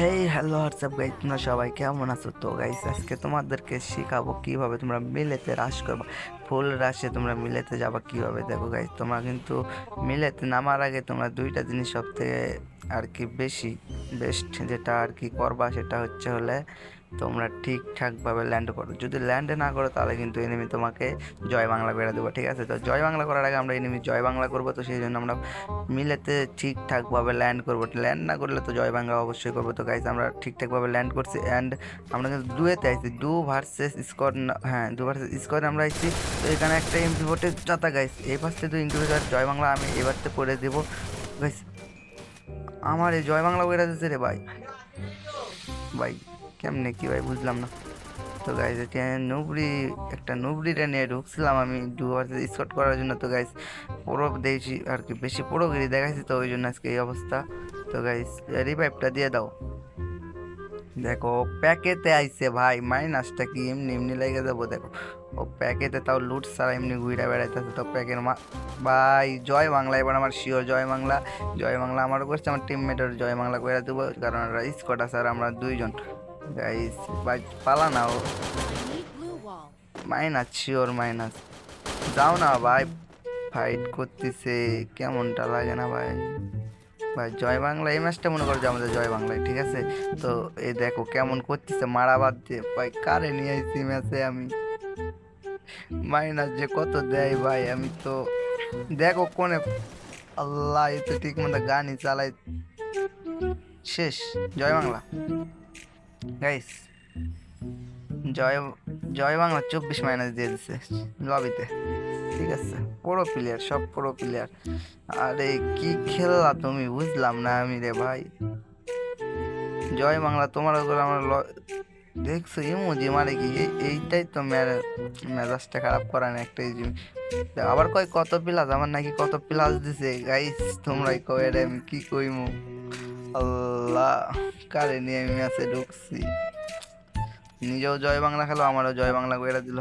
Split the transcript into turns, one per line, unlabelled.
Hey hello WhatsApp guys তোমরা সবাই কেমন আছো? তো গাইজ আজকে তোমাদেরকে শেখাবো কীভাবে তোমরা মিলেতে রাশ করবা। ফুল রাশে তোমরা মিলেতে যাবা কীভাবে? দেখো গাইজ তোমরা কিন্তু মিলেতে নামার আগে তোমরা দুইটা জিনিস সব থেকে আর কি বেশি বেস্ট যেটা আর কি করবা সেটা হচ্ছে হলে তোমরা ঠিকঠাকভাবে ল্যান্ড করো। যদি ল্যান্ডে না করো, তাহলে কিন্তু এনিমি তোমাকে জয় বাংলা বেড়া দেবো, ঠিক আছে? তো জয় বাংলা করার আগে আমরা এনিমি জয় বাংলা করব, তো সেই জন্য আমরা মিলেতে ঠিকঠাকভাবে ল্যান্ড করব। ল্যান্ড না করলে তো জয় বাংলা অবশ্যই করব। তো গাইজ আমরা ঠিকঠাকভাবে ল্যান্ড করছি অ্যান্ড আমরা কিন্তু ডুয়েতে আইছি ডু ভার্সেস স্কোর হ্যাঁ ডু ভার্সেস স্কোর আমরা আইছি। তো এখানে একটা এমপি ভোটে যাতা গাইস এই পাশে তো ইন্ডিভিজুয়াল জয় বাংলা আমি এবারতে করে দেবো। গাইস আমার এই জয় বাংলা দিচ্ছে রে ভাই। ভাই কেমনে কি ভাই বুঝলাম না। তো গাইজ এটা নুবড়ি একটা নুবড়িটা নিয়ে ঢুকছিলাম আমি ডু ভার্সেস স্কট করার জন্য। তো গাইজ পুরো দেখছি আর কি, বেশি পুরোগিরি দেখাইছি তো ওই জন্য আজকে এই অবস্থা। তো গাইজ রিভাইভটা দিয়ে দাও। দেখো প্যাকেতে আইছে ভাই মাইনাসটা কি এমনি এমনি লেগে যাব, দেখো। ও প্যাকেতে তাও লুট সারা এমনি ঘুরে বেড়াইতেছে তো প্যাকের মা ভাই, জয় বাংলা, এবার আমার শিওর জয় বাংলা। জয় বাংলা আমার করছে, আমার টিমমেটের জয় বাংলা করে দেবো, কারণ স্কট আছে আর আমরা দুইজন। গাইস ভাই, পালা না ও. মাইনাস শিওর মাইনাস যাও না ভাই ফাইট করতেছে, কেমনটা লাগে না ভাই। ভাই, জয় বাংলা, এই ম্যাচটা মনে করো যে আমাদের জয় বাংলায়, ঠিক আছে? তো এই দেখো কেমন করতেছে, মারা বাদ দিয়ে, ভাই, কারে নিয়ে আইছি ম্যাচে আমি? মাইনাস যে কত দেয় ভাই, আমি তো দেখো কোনে, আল্লাহ এই তো ঠিক মতো গানই চালাই। শেষ, জয় বাংলা। গাইস জয় জয় বাংলা চব্বিশ মাইনাস দিয়ে দিছে লবিতে ঠিক আছে, পুরো প্লেয়ার সব পুরো প্লেয়ার আরে কি খেললা তুমি, বুঝলাম না আমি রে ভাই। জয় বাংলা, তোমার ওগুলো আমার দেখছ ইমোজি মানে কি? এই- এইটাই তো মেরে, মেজাজটা খারাপ করা না একটাই জিনিস আবার কয় কত প্লাস আমার নাকি কত প্লাস দিছে? গাইস তোমরাই কয় আমি কি কইমু? আল্লাহ, কারে নিয়ে আমি ম্যাচে ঢুকছি। নিজেও জয় বাংলা খেলো, আমারও জয় বাংলা করে দিল।